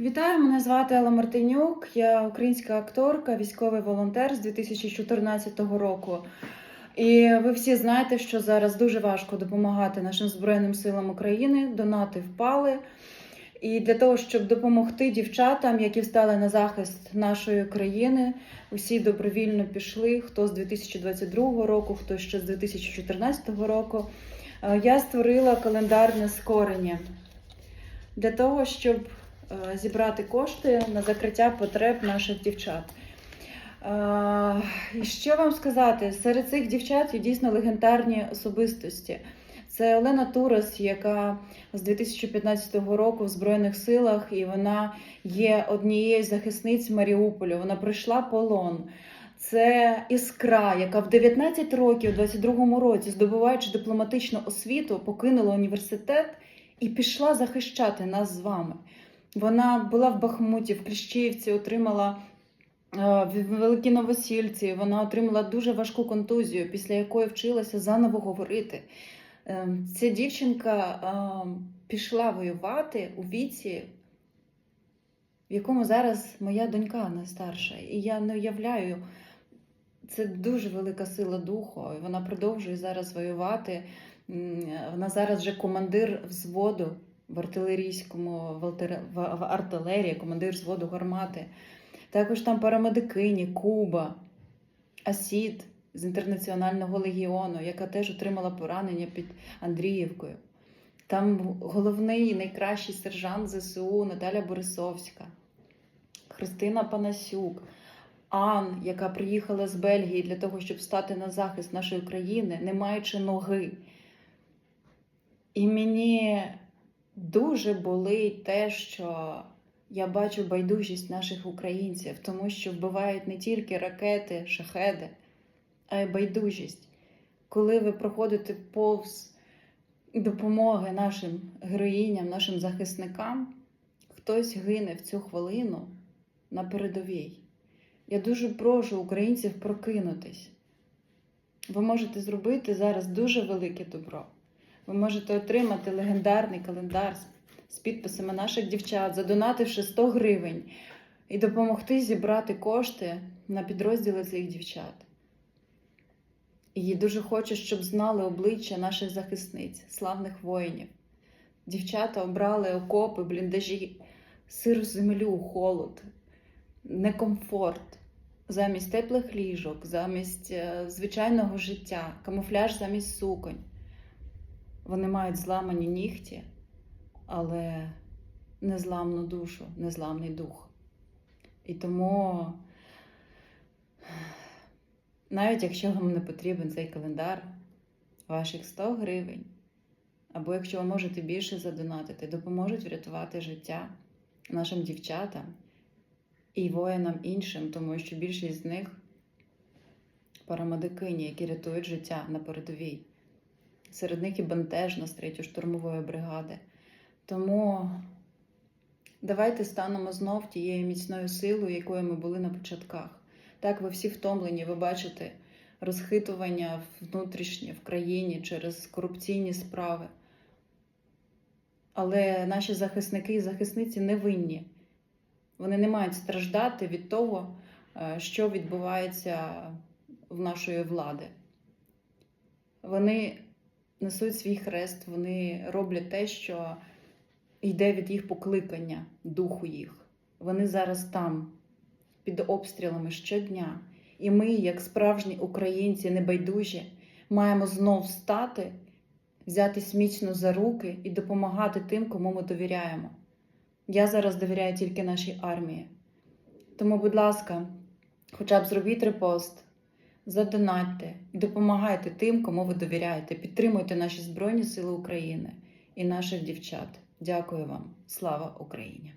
Вітаю, мене звати Алла Мартинюк. Я українська акторка, військовий волонтер з 2014 року. І ви всі знаєте, що зараз дуже важко допомагати нашим Збройним силам України. Донати впали. І для того, щоб допомогти дівчатам, які встали на захист нашої країни, усі добровільно пішли. Хто з 2022 року, хто ще з 2014 року. Е, Я створила календарне скорення для того, щоб зібрати кошти на закриття потреб наших дівчат. Е, що вам сказати? Серед цих дівчат є дійсно легендарні особистості. Це Олена Турас, яка з 2015 року в Збройних силах, і вона є однією з захисниць Маріуполю. Вона пройшла полон. Це іскра, яка в 19 років, у 22-му році, здобуваючи дипломатичну освіту, покинула університет і пішла захищати нас з вами. Вона була в Бахмуті, в Кліщівці, отримала е, в Великій Новосільці. Вона отримала дуже важку контузію, після якої вчилася заново говорити. Е, Ця дівчинка е, пішла воювати у віці, в якому зараз моя донька найстарша. І я не уявляю, це дуже велика сила духу. Вона продовжує зараз воювати. Вона зараз вже командир взводу в артилерійському в артиле- в- в артилерії, командир взводу гармати. Також там парамедикині, Куба, Асід з інтернаціонального легіону, яка теж отримала поранення під Андріївкою. Там головний найкращий сержант ЗСУ Наталя Борисовська, Христина Панасюк, Ан, яка приїхала з Бельгії для того, щоб стати на захист нашої країни, не маючи ноги. І мені дуже болить те, що я бачу байдужість наших українців, тому що вбивають не тільки ракети, шахеди, а й байдужість. Коли ви проходите повз допомоги нашим героїням, нашим захисникам, хтось гине в цю хвилину на передовій. Я дуже прошу українців прокинутись. Ви можете зробити зараз дуже велике добро. Ви можете отримати легендарний календар з- підписами наших дівчат, задонативши 100 гривень, і допомогти зібрати кошти на підрозділи цих дівчат. І дуже хочу, щоб знали обличчя наших захисниць, славних воїнів. Дівчата обрали окопи, бліндажі, сиру землю, холод, некомфорт замість теплих ліжок, замість е, звичайного життя, камуфляж замість суконь. Вони мають зламані нігті, але незламну душу, незламний дух. І тому, навіть якщо вам не потрібен цей календар, ваших 100 гривень, або якщо ви можете більше задонатити, допоможуть врятувати життя нашим дівчатам і воїнам іншим, тому що більшість з них парамедикині, які рятують життя на передовій. Серед них і бентежна з 3 штурмової бригади. Тому давайте станемо знов тією міцною силою, якою ми були на початках. Так, ви всі втомлені, ви бачите розхитування внутрішнє в країні через корупційні справи. Але наші захисники і захисниці не винні. Вони не мають страждати від того, е, що відбувається в нашої влади. Вони несуть свій хрест, вони роблять те, що йде від їх покликання, духу їх. Вони зараз там, під обстрілами щодня. І ми, як справжні українці, небайдужі, маємо знов встати, взятись міцно за руки і допомагати тим, кому ми довіряємо. Я зараз довіряю тільки нашій армії. Тому, будь ласка, хоча б зробіть репост, задонатьте і допомагайте тим, кому ви довіряєте. Підтримуйте наші Збройні Сили України і наших дівчат. Дякую вам. Слава Україні!